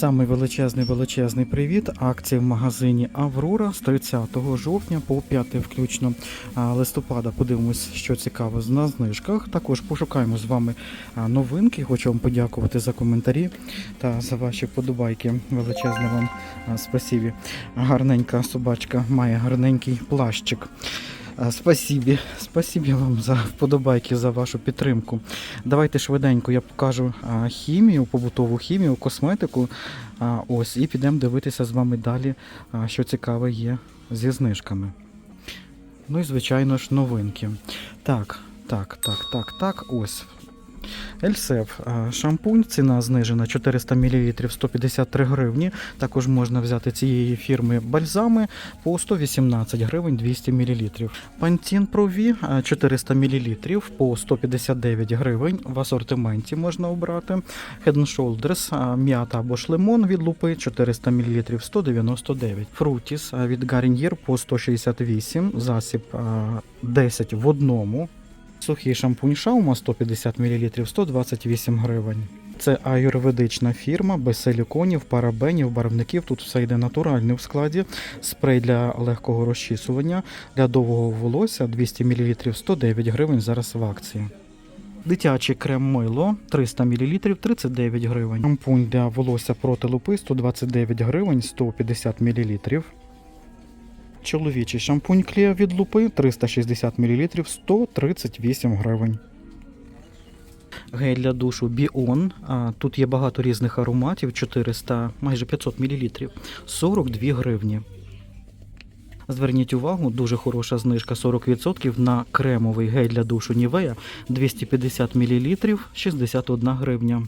Самий величезний величезний привіт. Акції в магазині Аврора з 30 жовтня по 5 включно листопада. Подивимось, що цікаво на знижках. Також пошукаємо з вами новинки. Хочу вам подякувати за коментарі та за ваші вподобайки. Величезне вам спасибі. Гарненька собачка має гарненький плащик. Спасибі, спасибі вам за вподобайки, за вашу підтримку. Давайте швиденько я покажу хімію, побутову хімію, косметику. Ось, і підемо дивитися з вами далі, що цікаве є зі знижками. Ну і звичайно ж новинки. Так, так, так, так, так, ось. Ельсев шампунь, ціна знижена 400 мл 153 гривні. Також можна взяти цієї фірми бальзами по 118 гривень 200 мл. V а, 400 мл по 159 гривень. В асортименті можна обрати. Head Shoulders м'ята або ж від лупи 400 мл 199. Fruities а, від Garnier по 168. Засіб 10 в одному. Сухий шампунь Шаума 150 мл 128 гривень. Це аюрведична фірма без силіконів, парабенів, барвників. Тут все йде натуральне в складі. Спрей для легкого розчісування для довгого волосся 200 мл 109 гривень зараз в акції. Дитячий крем мило 300 мл 39 гривень. Шампунь для волосся проти лупи 129 гривень 150 мл. Чоловічий шампунь Клео від лупи 360 мл 138 гривень. Гель для душу Біон. Тут є багато різних ароматів, 400, майже 500 мл, 42 гривні. Зверніть увагу, дуже хороша знижка 40% на кремовий гель для душу Нівея 250 мл 61 гривня.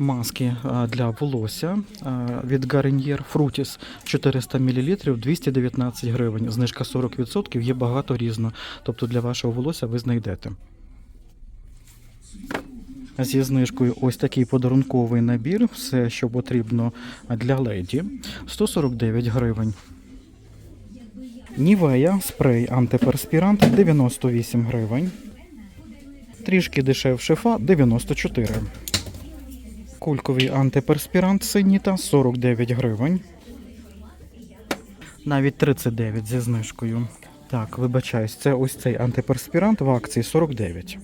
Маски для волосся від Garnier Frutis 400 мл 219 гривень. Знижка 40%, є багато різно. Тобто для вашого волосся ви знайдете. Зі знижкою ось такий подарунковий набір, все, що потрібно для леді, 149 гривень. Нівея спрей антиперспірант 98 гривень. Трішки дешевше фа 94. Кульковий антиперспірант Синіта 49 гривень. Навіть 39 зі знижкою. Так, вибачаюсь, це ось цей антиперспірант в акції 49.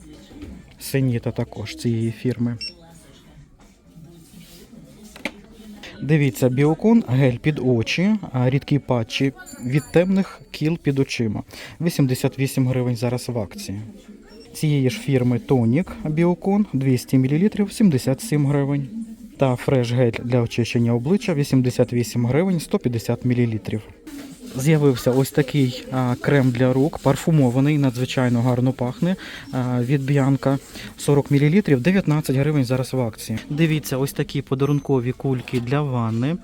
Синіта також цієї фірми. Дивіться, біокон, гель під очі, рідкі патчі від темних кіл під очима. 88 гривень зараз в акції. Цієї ж фірми Тонік Біокон 200 мл 77 гривень. Та фреш гель для очищення обличчя 88 гривень 150 мл. З'явився ось такий крем для рук, парфумований, надзвичайно гарно пахне. Від Біанка 40 мл 19 гривень зараз в акції. Дивіться, ось такі подарункові кульки для ванни,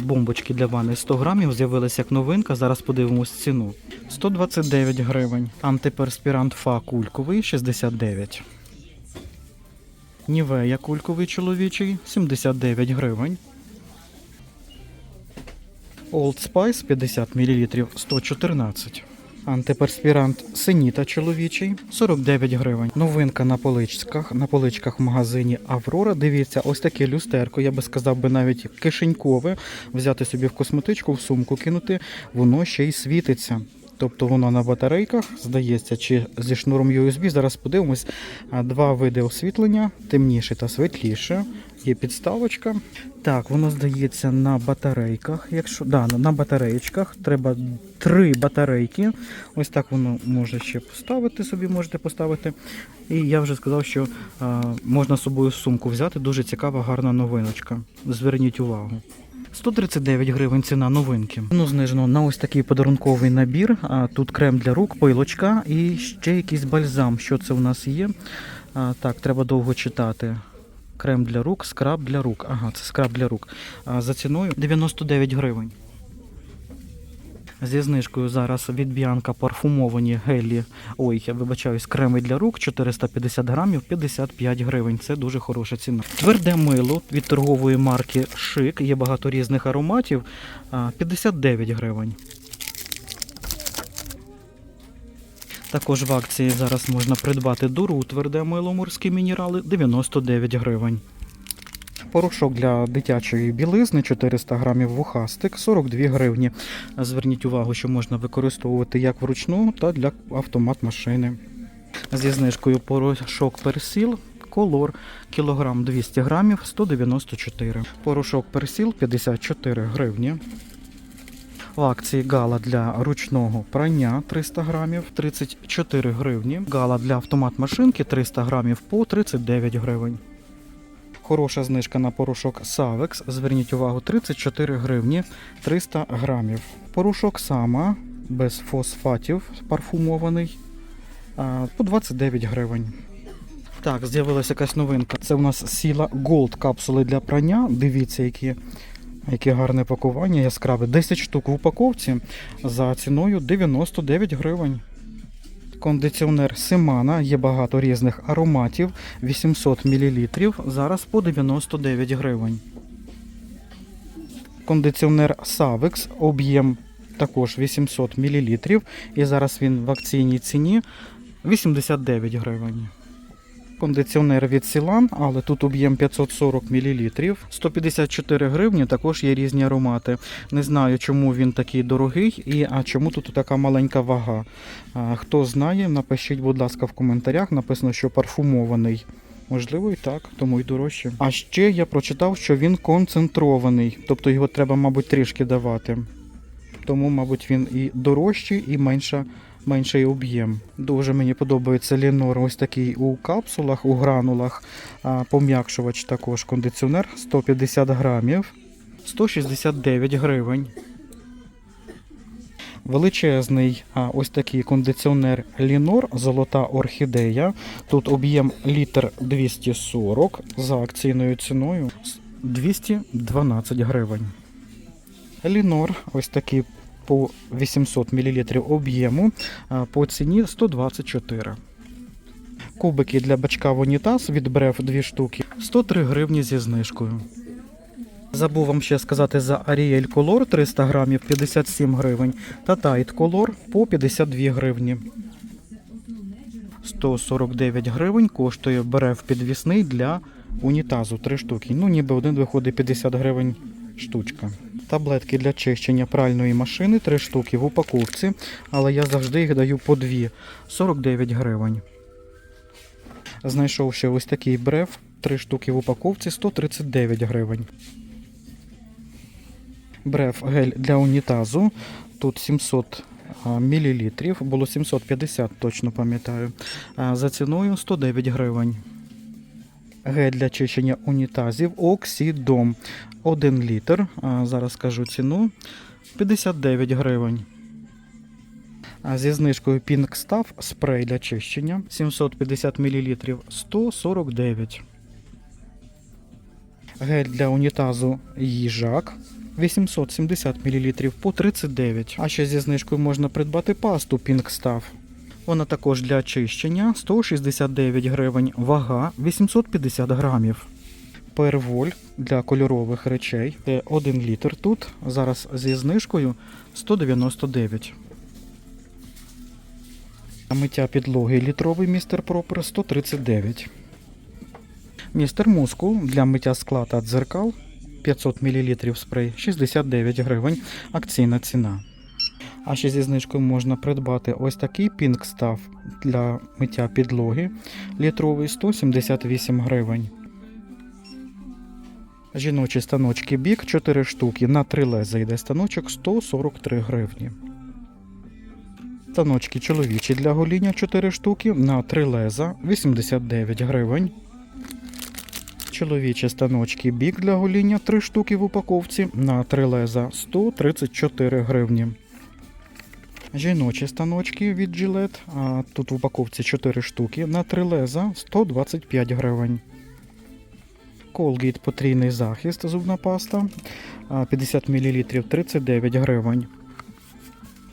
бомбочки для ванни 100 грамів з'явилися як новинка. Зараз подивимось ціну. 129 гривень. Антиперспірант Фа кульковий 69. Нівея кульковий чоловічий 79 гривень. Old Spice 50 мл 114. Антиперспірант Синіта чоловічий 49 гривень. Новинка на поличках. На поличках в магазині Аврора. Дивіться, ось таке люстерко, я би сказав би навіть кишенькове. Взяти собі в косметичку, в сумку кинути, воно ще й світиться. Тобто воно на батарейках, здається, чи зі шнуром USB. Зараз подивимось. Два види освітлення, темніше та світліше. Є підставочка. Так, воно здається на батарейках. Якщо да, на- батареєчках треба три батарейки. Ось так воно може ще поставити собі, можете поставити. І я вже сказав, що а, можна з собою сумку взяти. Дуже цікава, гарна новиночка. Зверніть увагу. 139 гривень ціна новинки. Ну, знижено на ось такий подарунковий набір. А, тут крем для рук, пилочка і ще якийсь бальзам. Що це у нас є? А, так, треба довго читати. Крем для рук, скраб для рук. Ага, це скраб для рук. А, за ціною 99 гривень. Зі знижкою зараз від Біанка парфумовані гелі. Ой, я вибачаюсь, креми для рук 450 грамів 55 гривень. Це дуже хороша ціна. Тверде мило від торгової марки Шик. Є багато різних ароматів. 59 гривень. Також в акції зараз можна придбати дуру тверде мило морські мінерали 99 гривень. Порошок для дитячої білизни 400 грамів вухастик 42 гривні. Зверніть увагу, що можна використовувати як вручну та для автомат машини. Зі знижкою порошок персіл колор кілограм 200 грамів 194. Порошок персіл 54 гривні. В акції гала для ручного прання 300 грамів 34 гривні. Гала для автомат машинки 300 грамів по 39 гривень. Хороша знижка на порошок Savex. Зверніть увагу, 34 гривні 300 грамів. Порошок Сама без фосфатів парфумований по 29 гривень. Так, з'явилася якась новинка. Це у нас сіла Gold капсули для прання. Дивіться, які, яке гарне пакування, яскраве. 10 штук в упаковці за ціною 99 гривень. Кондиціонер Семана, є багато різних ароматів, 800 мл, зараз по 99 гривень. Кондиціонер Savex, об'єм також 800 мл, і зараз він в акційній ціні. 89 гривень. Кондиціонер від Сілан, але тут об'єм 540 мл. 154 гривні, також є різні аромати. Не знаю, чому він такий дорогий і а чому тут така маленька вага. Хто знає, напишіть, будь ласка, в коментарях. Написано, що парфумований. Можливо, і так, тому й дорожче. А ще я прочитав, що він концентрований, тобто його треба, мабуть, трішки давати. Тому, мабуть, він і дорожчий, і менша менший об'єм. Дуже мені подобається Лінор ось такий у капсулах, у гранулах. Пом'якшувач також кондиціонер 150 грамів, 169 гривень. Величезний ось такий кондиціонер Лінор Золота орхідея. Тут об'єм літр 240 за акційною ціною 212 гривень. Лінор ось такий по 800 мл об'єму по ціні 124. Кубики для бачка в унітаз від Брев 2 штуки 103 гривні зі знижкою. Забув вам ще сказати за Ariel Color 300 грамів 57 гривень та Tide Color по 52 гривні. 149 гривень коштує Брев підвісний для унітазу 3 штуки. Ну, ніби один виходить 50 гривень штучка. Таблетки для чищення пральної машини 3 штуки в упаковці, але я завжди їх даю по 2 49 гривень. Знайшов ще ось такий брев 3 штуки в упаковці 139 гривень. Брев гель для унітазу. Тут 700 мл, було 750, точно пам'ятаю. За ціною 109 гривень. Гель для чищення унітазів Оксідом 1 літр. Зараз скажу ціну 59 гривень. Зі знижкою Pink спрей для чищення 750 мл 149. Гель для унітазу їжак 870 мл по 39. А ще зі знижкою можна придбати пасту Pink. Вона також для очищення 169 гривень, вага 850 грамів. Перволь для кольорових речей. Це 1 літр тут. Зараз зі знижкою 199. Миття підлоги літровий містер Пропер 139. Містер Мускул для миття скла та дзеркал 500 мл спрей 69 гривень. Акційна ціна. А ще зі знижкою можна придбати ось такий Stuff для миття підлоги літровий 178 гривень. Жіночі станочки бік 4 штуки на 3 леза йде станочок 143 гривні. Станочки чоловічі для гоління 4 штуки на 3 леза 89 гривень. Чоловічі станочки бік для гоління 3 штуки в упаковці на 3 леза 134 гривні. Жіночі станочки від Gillette, а тут в упаковці 4 штуки на 3 леза 125 гривень. Colgate потрійний захист зубна паста 50 мл 39 гривень.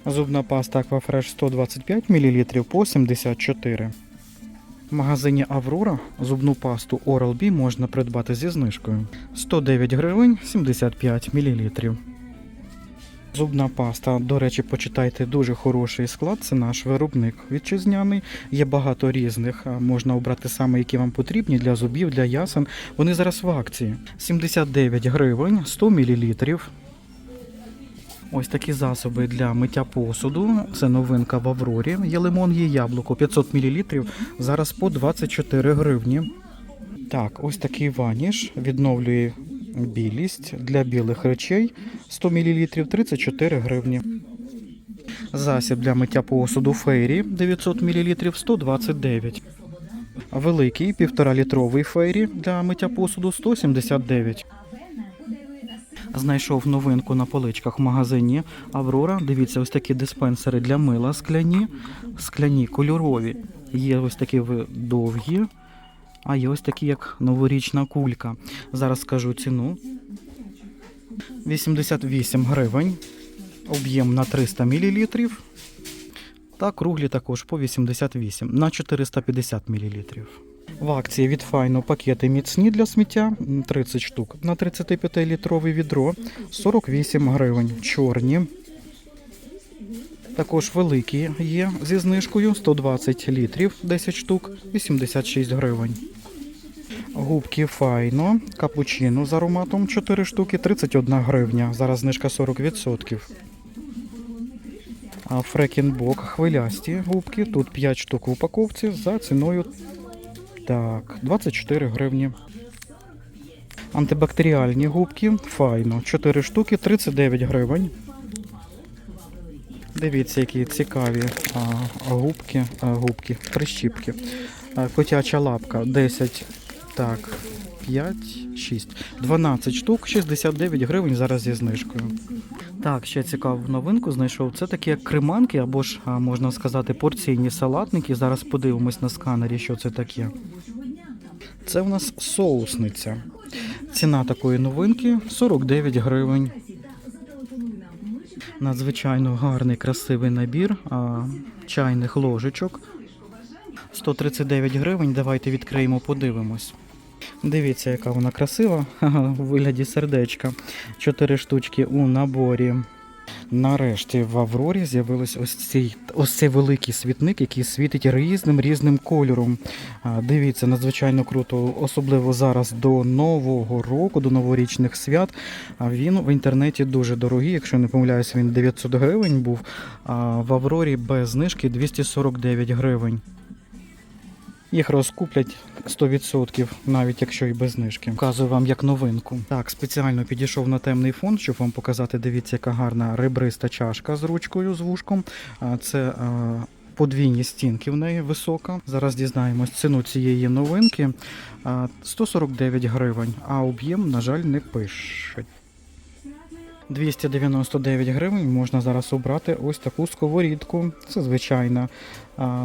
Зубна паста Aquafresh 125 мл по 74. В магазині Аврора зубну пасту Oral-B можна придбати зі знижкою 109 гривень 75 мл. Зубна паста, до речі, почитайте дуже хороший склад. Це наш виробник вітчизняний. Є багато різних. Можна обрати саме, які вам потрібні для зубів, для ясен. Вони зараз в акції. 79 гривень, 100 мл. Ось такі засоби для миття посуду. Це новинка в Аврорі. Є лимон, є яблуко 500 мл. Зараз по 24 гривні. Так, ось такий ваніш відновлює білість для білих речей 100 мл 34 гривні. Засіб для миття посуду фейрі 900 мл 129. Великий 1,5 літровий фейрі для миття посуду 179. Знайшов новинку на поличках в магазині Аврора. Дивіться, ось такі диспенсери для мила скляні, скляні кольорові. Є ось такі довгі, а є ось такі, як новорічна кулька. Зараз скажу ціну. 88 гривень. Об'єм на 300 мл. Та круглі також по 88 на 450 мл. В акції від Файно пакети міцні для сміття 30 штук на 35-літрове відро 48 гривень. Чорні. Також великі є зі знижкою 120 літрів 10 штук 86 гривень. Губки Файно, капучино з ароматом 4 штуки 31 гривня. Зараз знижка 40%. А Фрекінбок хвилясті губки. Тут 5 штук в упаковці за ціною так, 24 гривні. Антибактеріальні губки Файно 4 штуки 39 гривень. Дивіться, які цікаві а, губки, а, губки, прищіпки. А, котяча лапка 10, так, 5, 6, 12 штук, 69 гривень зараз зі знижкою. Так, ще цікаву новинку знайшов. Це такі креманки, або ж можна сказати порційні салатники. Зараз подивимось на сканері, що це таке. Це у нас соусниця. Ціна такої новинки 49 гривень. Надзвичайно гарний красивий набір а, чайних ложечок. 139 гривень. Давайте відкриємо, подивимось. Дивіться, яка вона красива у вигляді сердечка. Чотири штучки у наборі. Нарешті в Аврорі з'явився ось цей, ось цей великий світник, який світить різним різним кольором. Дивіться, надзвичайно круто, особливо зараз до Нового року, до новорічних свят. Він в інтернеті дуже дорогий. Якщо не помиляюсь, він 900 гривень був. А в Аврорі без знижки 249 гривень. Їх розкуплять 100%, навіть якщо і без знижки. Показую вам як новинку. Так, спеціально підійшов на темний фон, щоб вам показати. Дивіться, яка гарна ребриста чашка з ручкою, з вушком. Це подвійні стінки в неї висока. Зараз дізнаємось ціну цієї новинки. 149 гривень, а об'єм, на жаль, не пишуть. 299 гривень можна зараз обрати ось таку сковорідку. Це звичайна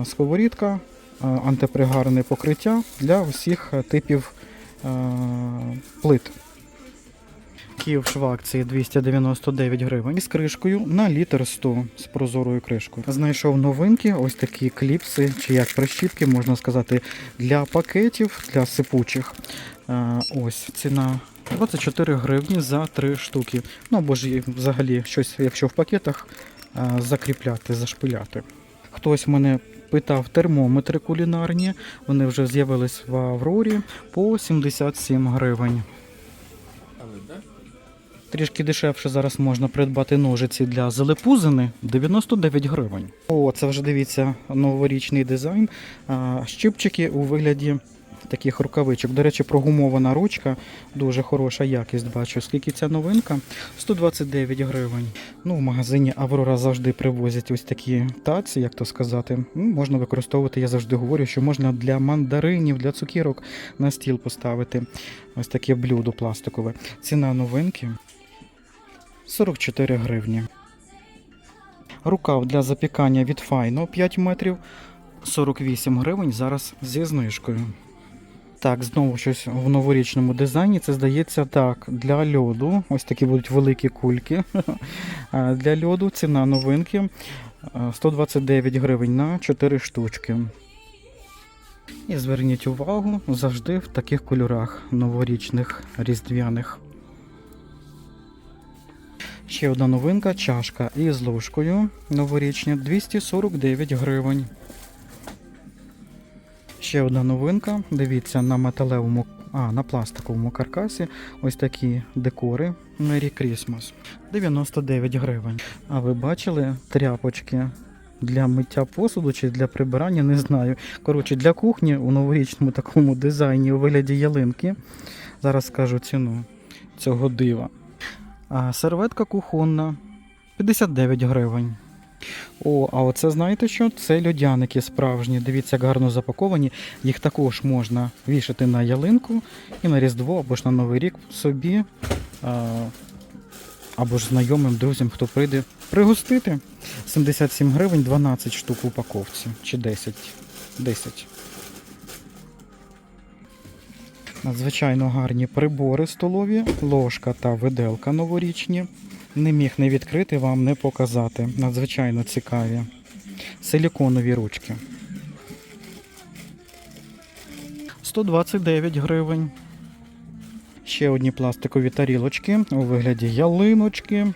сковорідка, антипригарне покриття для усіх е, типів плит. Київ в акції 299 гривень з кришкою на літр 100 з прозорою кришкою. Знайшов новинки, ось такі кліпси, чи як прищіпки, можна сказати, для пакетів, для сипучих. Ось ціна 24 гривні за 3 штуки. Ну або ж взагалі щось, якщо в пакетах, закріпляти, зашпиляти. Хтось мене питав термометри кулінарні, вони вже з'явились в Аврорі по 77 гривень. Трішки дешевше зараз можна придбати ножиці для залепузини 99 гривень. О, це вже дивіться новорічний дизайн. Щипчики у вигляді таких рукавичок. До речі, прогумована ручка, дуже хороша якість. Бачу, скільки ця новинка 129 гривень. Ну, в магазині Аврора завжди привозять ось такі таці, як то сказати. Ну, можна використовувати, я завжди говорю, що можна для мандаринів, для цукірок на стіл поставити. Ось таке блюдо пластикове. Ціна новинки 44 гривні. Рукав для запікання від Файно 5 метрів 48 гривень зараз зі знижкою. Так, знову щось в новорічному дизайні. Це здається так, для льоду. Ось такі будуть великі кульки. Для льоду ціна новинки 129 гривень на 4 штучки. І зверніть увагу завжди в таких кольорах новорічних різдвяних. Ще одна новинка чашка із ложкою новорічня 249 гривень. Ще одна новинка. Дивіться на металевому, а на пластиковому каркасі. Ось такі декори Merry Christmas. 99 гривень. А ви бачили тряпочки для миття посуду чи для прибирання? Не знаю. Коротше, для кухні у новорічному такому дизайні у вигляді ялинки. Зараз скажу ціну цього дива. А серветка кухонна 59 гривень. О, а оце знаєте що? Це льодяники справжні. Дивіться, як гарно запаковані. Їх також можна вішати на ялинку і на Різдво або ж на Новий рік собі. Або ж знайомим друзям, хто прийде пригостити. 77 гривень, 12 штук в упаковці. Чи 10. 10. Надзвичайно гарні прибори столові, ложка та виделка новорічні. Не міг не відкрити вам, не показати. Надзвичайно цікаві. Силіконові ручки. 129 гривень. Ще одні пластикові тарілочки у вигляді ялиночки.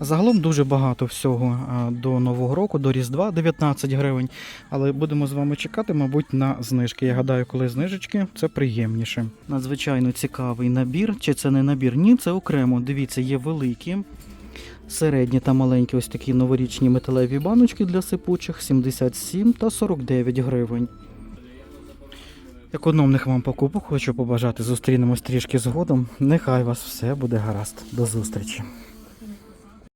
Загалом дуже багато всього до Нового року, до Різдва 19 гривень. Але будемо з вами чекати, мабуть, на знижки. Я гадаю, коли знижечки, це приємніше. Надзвичайно цікавий набір. Чи це не набір? Ні, це окремо. Дивіться, є великі, середні та маленькі ось такі новорічні металеві баночки для сипучих 77 та 49 гривень. Економних вам покупок хочу побажати. Зустрінемось трішки згодом. Нехай вас все буде гаразд. До зустрічі.